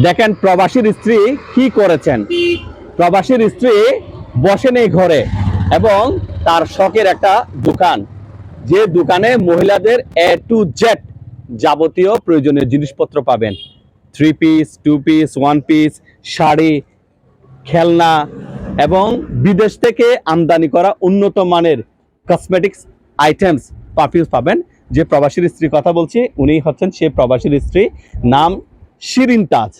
দেখেন প্রবাসীর স্ত্রী কি করেছেন? প্রবাসীর স্ত্রী বসেন এই ঘরে এবং তার শখের একটা দোকান। যে দোকানে মহিলাদের এ টু জেড যাবতীয় প্রয়োজনীয় জিনিসপত্র পাবেন। Three piece two piece one piece sari, খেলনা এবং বিদেশ থেকে আমদানি করা উন্নত মানের কসমেটিক্স আইটেমস পারফিউম পাবেন। যে প্রবাসীর স্ত্রী কথা বলছি উনি হচ্ছেন সেই প্রবাসীর স্ত্রী। নাম শিরিন তাজ।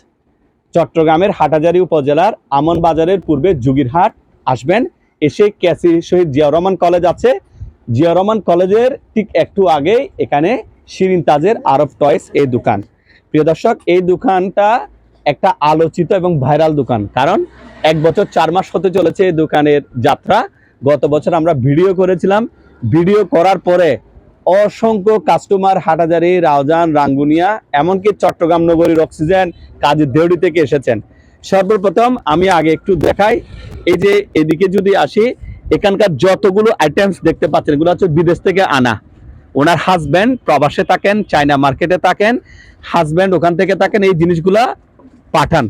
চট্টগ্রামের হাটাজারি উপজেলার আমন বাজারের পূর্বে যুগিরহাট আসবেন। এসে ক্যাসি শহীদ জিয়া রহমান কলেজ আছে। জিয়া রহমান কলেজের ঠিক একটু আগেই এখানে শিরিন তাজের আরব টয়েস এই দোকান। প্রিয় দর্শক, এই দোকানটা একটা আলোচিত এবং ভাইরাল দোকান। কারণ এক বছর চার মাস হতে চলেছে এই দোকানের যাত্রা। গত বছর আমরা ভিডিও করেছিলাম। ভিডিও করার পরে অসংখ্য কাস্টমার হাটাজারি, রাউজান, রাঙ্গুনিয়া, এমনকি চট্টগ্রাম নগরীর অক্সিজেন কাজের দেউড়ি থেকে এসেছেন। সর্বপ্রথম আমি আগে একটু দেখাই, এই যে এদিকে যদি আসি, এখানকার যতগুলো আইটেমস দেখতে পাচ্ছেন, এগুলো হচ্ছে বিদেশ থেকে আনা। ওনার হাজব্যান্ড প্রবাসে থাকেন, চায়না মার্কেটে থাকেন হাজব্যান্ড ওখান থেকে থাকেন, এই জিনিসগুলা পাঠান।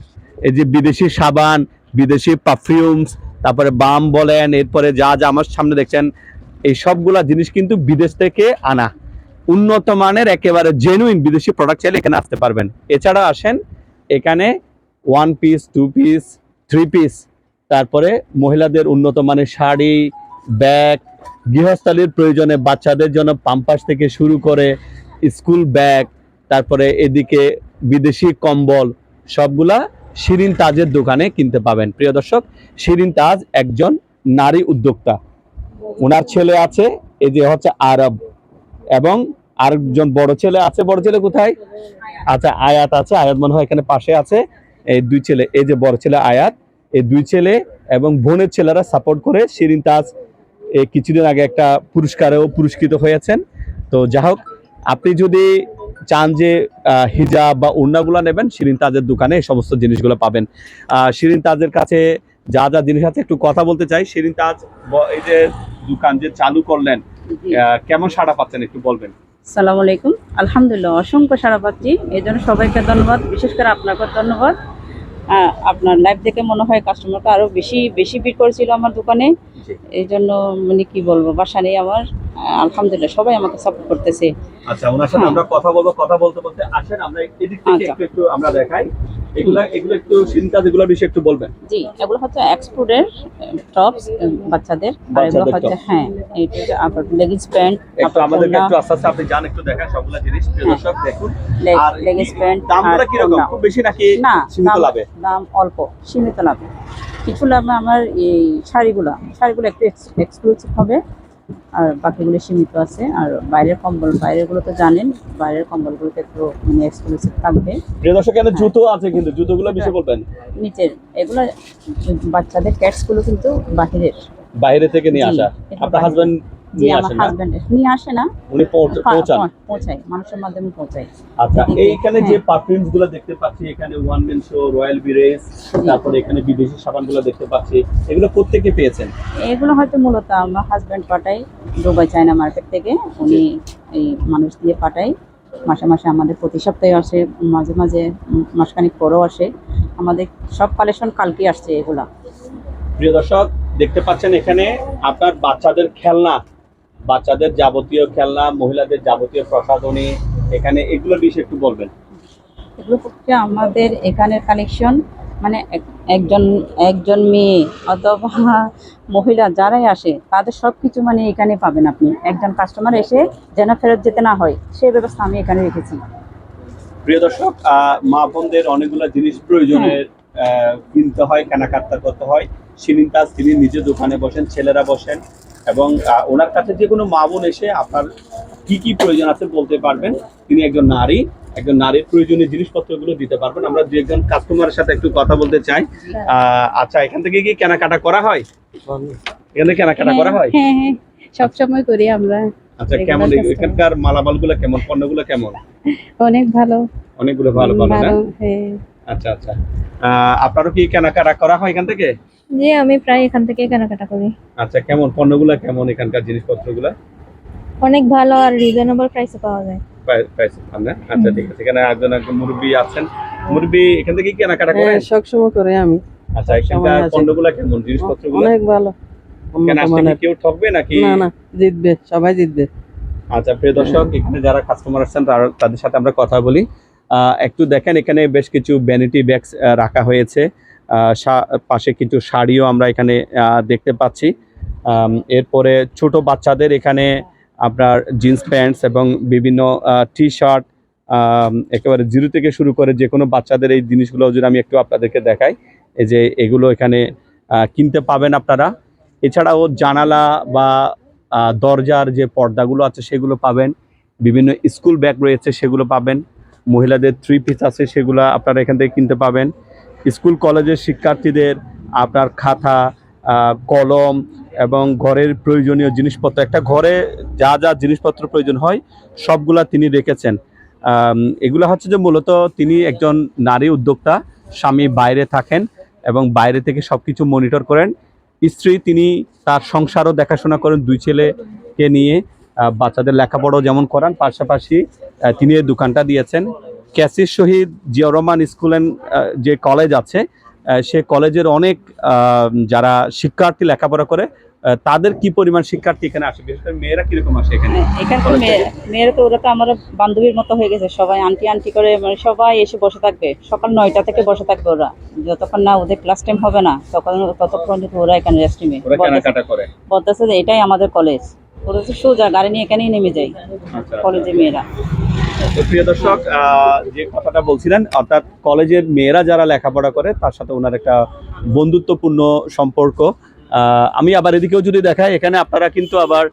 এই যে বিদেশি সাবান, বিদেশি পারফিউমস তারপরে বাম বলেন, এরপরে যা যা আমার সামনে দেখছেন এই সবগুলা জিনিস কিন্তু বিদেশ থেকে আনা। উন্নত মানের, একেবারে জেনুইন বিদেশি প্রোডাক্ট চাইলে এখানে আসতে পারবেন। এছাড়া আসেন এখানে one piece two piece three piece তারপরে মহিলাদের উন্নত মানের শাড়ি ব্যাগ গৃহস্থালির প্রয়োজনে বাচ্চাদের জন্য পাম্পাস থেকে শুরু করে স্কুল ব্যাগ তারপরে এদিকে বিদেশি কম্বল, সবগুলা শিরিন তাজের দোকানে কিনতে পাবেন। প্রিয় দর্শক, শিরিন তাজ একজন নারী উদ্যোক্তা। ওনার ছেলে আছে, এই যে হচ্ছে আরব। এবং আরেকজন বড় ছেলে আছে, বড় ছেলে কোথায়? আচ্ছা আয়াত আছে, আয়াত মনে হয় এখানে পাশে আছে। এই দুই ছেলে, এই যে বড় ছেলে আয়াত, এই দুই ছেলে এবং বোনের ছেলেরা সাপোর্ট করে শিরিন তাজ কিছুদিন আগে একটা পুরস্কারেও পুরস্কৃত হয়েছেন। তো যা হোক, আপনি যদি চান যে হিজাব বা ওড়নাগুলো নেবেন, শিরিন তাজের দোকানে এই সমস্ত জিনিসগুলো পাবেন। শিরিন তাজের কাছে যা যা জিনিস আছে একটু কথা বলতে চাই সেদিন তাজ এই যে দোকান যে চালু করলেন কেমন সাড়া পাচ্ছেন একটু বলবেন? সালাম আলাইকুম। আলহামদুলিল্লাহ অসংখ্য সাড়া পাচ্ছি। এই জন্য সবাইকে ধন্যবাদ বিশেষ করে আপনাকে ধন্যবাদ। আপনার লাইভ দেখে মনে হয় কাস্টমারকে আরও বেশি বেশি ভিড় করেছিল আমার দোকানে। এই জন্য মানে কি বলব বাসা নেই আমার। আলহামদুলিল্লাহ সবাই আমাকে সাপোর্ট করতেছে। আচ্ছা ওনার সাথে হ্যাঁ। আমরা কথা বলব কথা বলতে বলতে আসেন আমরা এদিক থেকে আচ্ছা। একটু একটু আমরা দেখাই। এগুলা এগুলো একটু এগুলোর বিষয়ে একটু বলবেন। জি এগুলো হচ্ছে এক্সপোর্টের টপস বাচ্চাদের। আর এগুলো হচ্ছে হ্যাঁ এইটা আপনার লেগিংস প্যান্ট একটু আমাদেরকে একটু আস্তে আস্তে আপনি একটু দেখান সবগুলা জিনিস প্রিয় হ্যাঁ। দর্শক দেখুন। আর pant দামগুলো আর কীরকম? ওড়না। খুব বেশি নাকি না সীমিত লাভে? দাম অল্প সীমিত লাভে। কিছু লাভে আমার এই শাড়িগুলা শাড়িগুলো একটু এক্সক্লুসিভ হবে। আর বাকিগুলো সীমিত আছে। আর বাইরের কম্বল বাইরেরগুলো তো জানেন বাইরের কম্বলগুলোতে একটু মানে এক্সক্লুসিভ থাকবে। প্রিয় দর্শক এখানে হ্যাঁ। জুতো আছে কিন্তু। জুতোগুলো বেশি বলবেন? নিচের। এগুলো বাচ্চাদের ক্যাটসগুলো কিন্তু বাহিরের বাইরে থেকে নিয়ে আসা। আপনার হাজবেন্ড যে নিয়ে আমার আসেন নিয়ে আসে না। উনি পৌঁছান? পৌঁছায়। মানুষের মাধ্যমে পৌঁছায়। আচ্ছা এইখানে যে হ্যাঁ। পারফিউমসগুলো দেখতে পাচ্ছি এখানে ওয়ান ম্যান শো রয়্যাল বিরেস তারপরে এখানে বিদেশি সাবানগুলো দেখতে পাচ্ছি। এগুলো প্রত্যেকে পেয়েছেন? এগুলো হয়তো মূলত আমার পাঠায় দুবাই চায়না মার্কেট থেকে। উনি এই মানুষ দিয়ে পাঠায়। মাসে মাসে আমাদের প্রতি সপ্তাহে আসে মাঝে মাঝে মাসখানিক পরেও আসে। আমাদের সব কালেকশন কালকে আসছে এগুলা। প্রিয় দর্শক দেখতে পাচ্ছেন এখানে আপনার বাচ্চাদের খেলনা। বাচ্চাদের যাবতীয় খেলনা মহিলাদের যাবতীয় প্রসাধনী এখানে এগুলো বিষয়ে একটু বলবেন। এগুলো হচ্ছে আমাদের এখানের কালেকশন মানে এক- একজন একজন মেয়ে অথবা মহিলা যারাই আসে তাদের সব কিছু মানে এখানে পাবেন আপনি। একজন কাস্টমার এসে যেন ফেরত যেতে না হয় সেই ব্যবস্থা আমি এখানে রেখেছি। প্রিয় দর্শক মা বোনদের অনেকগুলো জিনিস প্রয়োজনের কিনতে হয় কেনাকাটা করতে হয়। তাজ তিনি নিজে দোকানে বসেন ছেলেরা বসেন। এবং ওনার কাছে যে কোনো মা বোন এসে আপনার কি কি প্রয়োজন আছে বলতে পারবেন? তিনি একজন নারী একজন নারীর প্রয়োজনীয় জিনিসপত্রগুলো দিতে পারবেন। আমরা দু একজন কাস্টমারের সাথে একটু কথা বলতে চাই। আচ্ছা এখান থেকে কি কেনাকাটা করা হয়? এখানে কেনাকাটা করা হয়? হ্যাঁ হ্যাঁ সবসময় করি আমরা। আচ্ছা কেমন। এখানকার মালামালগুলো কেমন? পণ্যগুলো কেমন? অনেক ভালো। অনেকগুলো ভালো ভালো না? হ্যাঁ। আচ্ছা আচ্ছা। আহ, আপনারও কি কেনাকাটা করা হয় এখান থেকে? জি আমি প্রায় এখান থেকে কেনাকাটা করি। আচ্ছা কেমন? পণ্যগুলো কেমন এখানকার জিনিসপত্রগুলো? অনেক ভালো আর রিজনেবল প্রাইসে পাওয়া যায়। পাই- পাইছেন না? আচ্ছা ঠিক আছে। এখানে একজন একজন মুরব্বী আছেন। মুরব্বী এখান থেকে কি কেনাকাটা করেন? হ্যাঁ সবসময় করে আমি। আচ্ছা এখানকার সময় পণ্যগুলো কেমন? জিনিসপত্রগুলো? অনেক ভালো। কেন আসলে কেউ ঠকবে নাকি? না না জিতবে। সবাই জিতবে। আচ্ছা প্রিয় দর্শক এখানে যারা কাস্টমার আসছেন তাদের সাথে আমরা কথা বলি। আহ, একটু দেখেন এখানে বেশ কিছু ভ্যানিটি ব্যাগস রাখা হয়েছে। পাশে কিছু শাড়িও আমরা এখানে দেখতে পাচ্ছি। এরপরে ছোট বাচ্চাদের এখানে আপনার জিন্স প্যান্টস এবং বিভিন্ন টি শার্ট একেবারে জিরো থেকে শুরু করে যে কোনো বাচ্চাদের এই জিনিসগুলো যদি আমি একটু আপনাদেরকে দেখাই, এই যে এগুলো এখানে কিনতে পাবেন আপনারা। এছাড়াও জানালা বা দরজার যে পর্দাগুলো আছে সেগুলো পাবেন। বিভিন্ন স্কুল ব্যাগ রয়েছে সেগুলো পাবেন। মহিলাদের থ্রি পিস আছে সেগুলো আপনারা এখান থেকে কিনতে পাবেন। স্কুল কলেজের শিক্ষার্থীদের আপনার খাতা কলম এবং ঘরের প্রয়োজনীয় জিনিসপত্র, একটা ঘরে যা যা জিনিসপত্র প্রয়োজন হয়, সবগুলা তিনি রেখেছেন। এগুলো হচ্ছে যে মূলত তিনি একজন নারী উদ্যোক্তা, স্বামী বাইরে থাকেন এবং বাইরে থেকে সব কিছু মনিটর করেন। স্ত্রী তিনি তার সংসারও দেখাশোনা করেন দুই ছেলেকে নিয়ে। বাচ্চাদের লেখাপড়াও যেমন করান, পাশাপাশি তিনি এই দোকানটা দিয়েছেন। ক্যাসির শহীদ জিয়া রহমান স্কুল অ্যান্ড যে কলেজ আছে সে কলেজের অনেক যারা শিক্ষার্থী লেখাপড়া করে তাদের কি পরিমাণ শিক্ষার্থী এখানে আসে? বিশেষ করে মেয়েরা কীরকম আসে এখানে? এখানে মেয়ে- মেয়েরা তো ওরা তো আমার বান্ধবীর মতো হয়ে গেছে সবাই আন্টি আন্টি করে মানে সবাই এসে বসে থাকবে। সকাল নয়টা থেকে বসে থাকবে ওরা। যতক্ষণ না ওদের ক্লাস টাইম হবে না তখন ততক্ষণ ওরা এখানে রেস্ট নেবে। বলতেছে যে এটাই আমাদের কলেজ ওরা তো সোজা গাড়ি নিয়ে এখানেই নেমে যায় আচ্ছা কলেজে মেয়েরা। প্রিয় দর্শক যে কথাটা বলছিলেন, অর্থাৎ কলেজের মেয়েরা যারা লেখাপড়া করে, তার সাথে ওনার একটা বন্ধুত্বপূর্ণ সম্পর্ক। আমি আবার এদিকেও যদি দেখাই, এখানে আপনারা কিন্তু আবার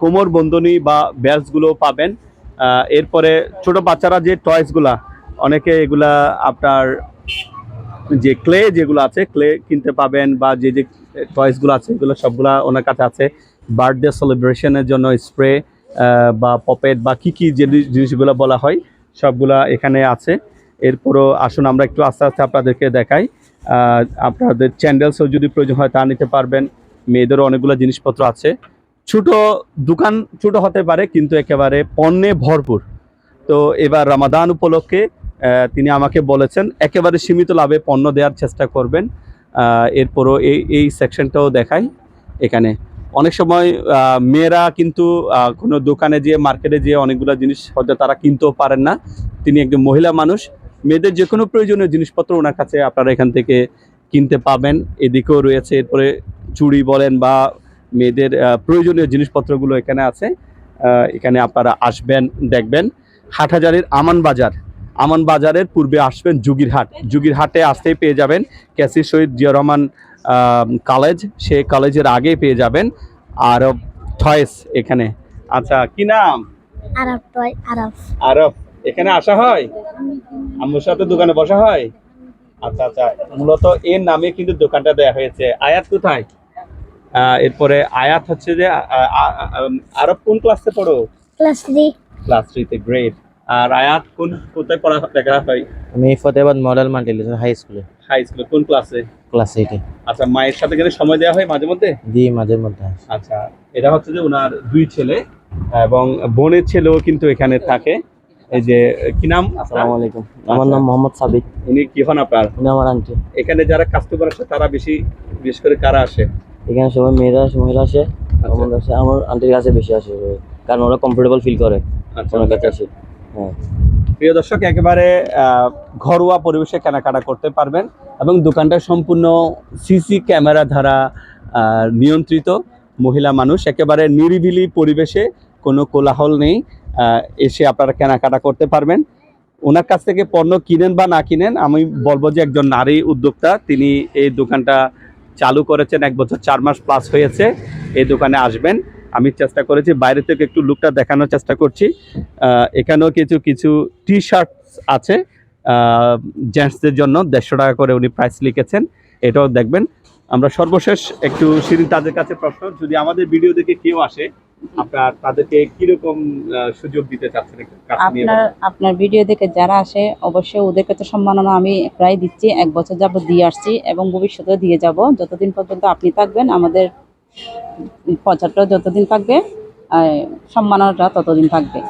কোমর বন্ধনী বা ব্যালসগুলো পাবেন। এরপরে ছোট বাচ্চারা যে টয়েসগুলা, অনেকে এগুলা আপনার যে ক্লে যেগুলো আছে, ক্লে কিনতে পাবেন বা যে যে টয়েসগুলো আছে, এগুলো সবগুলা ওনার কাছে আছে। বার্থডে সেলিব্রেশনের জন্য স্প্রে বা পপেট বা কী কী যে জিনিসগুলো বলা হয়, সবগুলা এখানে আছে। এরপরও আসুন, আমরা একটু আস্তে আস্তে আপনাদেরকে দেখাই। আপনাদের চ্যান্ডেলসও যদি প্রয়োজন হয় তা নিতে পারবেন। মেয়েদেরও অনেকগুলো জিনিসপত্র আছে। ছোট দোকান ছোট হতে পারে, কিন্তু একেবারে পণ্যে ভরপুর। তো এবার রামাদান উপলক্ষে তিনি আমাকে বলেছেন, একেবারে সীমিত লাভে পণ্য দেওয়ার চেষ্টা করবেন। এরপরও এই এই সেকশনটাও দেখাই। এখানে অনেক সময় মেয়েরা কিন্তু কোনো দোকানে যেয়ে, মার্কেটে যেয়ে অনেকগুলো জিনিস হয়তো তারা কিনতেও পারেন না। তিনি একজন মহিলা মানুষ। মেয়েদের যে কোনো প্রয়োজনীয় জিনিসপত্র ওনার কাছে আপনারা এখান থেকে কিনতে পাবেন। এদিকেও রয়েছে, এরপরে চুড়ি বলেন বা মেয়েদের প্রয়োজনীয় জিনিসপত্রগুলো এখানে আছে। এখানে আপনারা আসবেন, দেখবেন। হাটহাজারির আমান বাজার। আমান বাজারের পূর্বে আসবেন যুগিরহাট যুগিরহাটে আসতেই পেয়ে যাবেন। ক্যাসি শহীদ জিয়া রহমান কলেজ সে কলেজের আগেই পেয়ে যাবেন। আরব থয়েস এখানে। আচ্ছা কি নাম? আরব টয় আরব। আরব এখানে আসা হয়? আম্মুর সাথে দোকানে বসা হয়? আচ্ছা আচ্ছা মূলত এর নামে কিন্তু দোকানটা দেয়া হয়েছে। আয়াত কোথায়? আহ, এরপরে আয়াত হচ্ছে যে আরব কোন ক্লাসে পড়ো? ক্লাস থ্রি ক্লাস থ্রিতে গ্রেড আর আয়াত কোন কোথায় পড়া লেখা হয়? আমি ফতেহাবাদ মডেল মাল্টিলিটার হাই স্কুলে। হাই স্কুলে কোন ক্লাসে ক্লাস এইটে আচ্ছা মায়ের সাথে গেলে সময় দেওয়া হয় মাঝে মধ্যে? দিই মাঝে মধ্যে আচ্ছা এটা হচ্ছে যে ওনার দুই ছেলে এবং বোনের ছেলেও কিন্তু এখানে থাকে। এই যে কি নাম আসসালামু আলাইকুম। আমার নাম মোহাম্মদ সাবিক উনি কি হন আপনার? উনি আমার আন্টি এখানে যারা কাস্টমার আসে তারা বেশি বিশেষ করে কারা আসে? এখানে সবাই মেয়েরা মহিলা আসে আমার আসে আমার আন্টির কাছে বেশি আসে কারণ ওরা কমফোর্টেবল ফিল করে। আচ্ছা ওনার কাছে আসে। হ্যাঁ। প্রিয় দর্শক, একেবারে ঘরোয়া পরিবেশে কেনাকাটা করতে পারবেন এবং দোকানটা সম্পূর্ণ সিসি ক্যামেরা দ্বারা নিয়ন্ত্রিত মহিলা মানুষ। একেবারে নিরিবিলি পরিবেশে কোনো কোলাহল নেই এসে আপনারা কেনাকাটা করতে পারবেন। ওনার কাছ থেকে পণ্য কিনেন বা না কিনেন, আমি বলব যে একজন নারী উদ্যোক্তা, তিনি এই দোকানটা চালু করেছেন এক বছর, চার মাস প্লাস হয়েছে। এই দোকানে আসবেন। আমি চেষ্টা করেছি বাইরে থেকে একটু লুকটা দেখানোর চেষ্টা করছি। এখানেও কিছু কিছু টি শার্ট আছে জেন্টসদের জন্য দেড়শো টাকা করে উনি প্রাইস লিখেছেন এটাও দেখবেন। আমরা সর্বশেষ একটু শিরিন তাদের কাছে প্রশ্ন যদি আমাদের ভিডিও দেখে কেউ আসে আপনার তাদেরকে কীরকম সুযোগ দিতে চাচ্ছেন আপনার আপনার ভিডিও দেখে যারা আসে অবশ্যই ওদেরকে তো সম্মাননা আমি প্রায় দিচ্ছি এক বছর যাব দিয়ে আসছি এবং ভবিষ্যতেও দিয়ে যাব। যতদিন পর্যন্ত আপনি থাকবেন আমাদের প্রচারটা যতদিন থাকবে, আর সম্মাননাটা ততদিন থাকবে।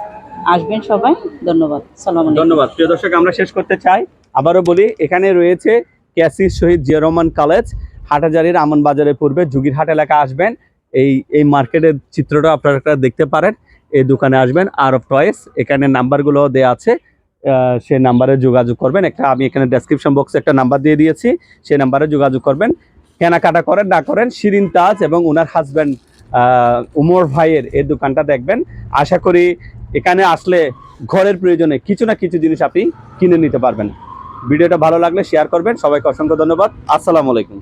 আসবেন সবাই, ধন্যবাদ। সালাম ধন্যবাদ। প্রিয় দর্শক, আমরা শেষ করতে চাই। আবারও বলি, এখানে রয়েছে ক্যাসি শহীদ জিয়া রহমান কলেজ। হাটাজারির আমন বাজারের পূর্বে যুগিরহাট এলাকা আসবেন। এই এই মার্কেটের চিত্রটা আপনারা দেখতে পারেন। এই দোকানে আসবেন, আর অফ টয়েস এখানে নাম্বারগুলো দেওয়া আছে। সেই নাম্বারে যোগাযোগ করবেন। একটা, আমি এখানে ডেসক্রিপশন বক্সে একটা নাম্বার দিয়ে দিয়েছি। সেই নাম্বারে যোগাযোগ করবেন। কেনাকাটা করেন, না করেন, শিরিন তাজ এবং ওনার হাজব্যান্ড উমর ভাইয়ের এই দোকানটা দেখবেন। আশা করি এখানে আসলে ঘরের প্রয়োজনে কিছু না কিছু জিনিস আপনি কিনে নিতে পারবেন। ভিডিওটা ভালো লাগলে শেয়ার করবেন। সবাইকে অসংখ্য ধন্যবাদ। আসসালামু আলাইকুম।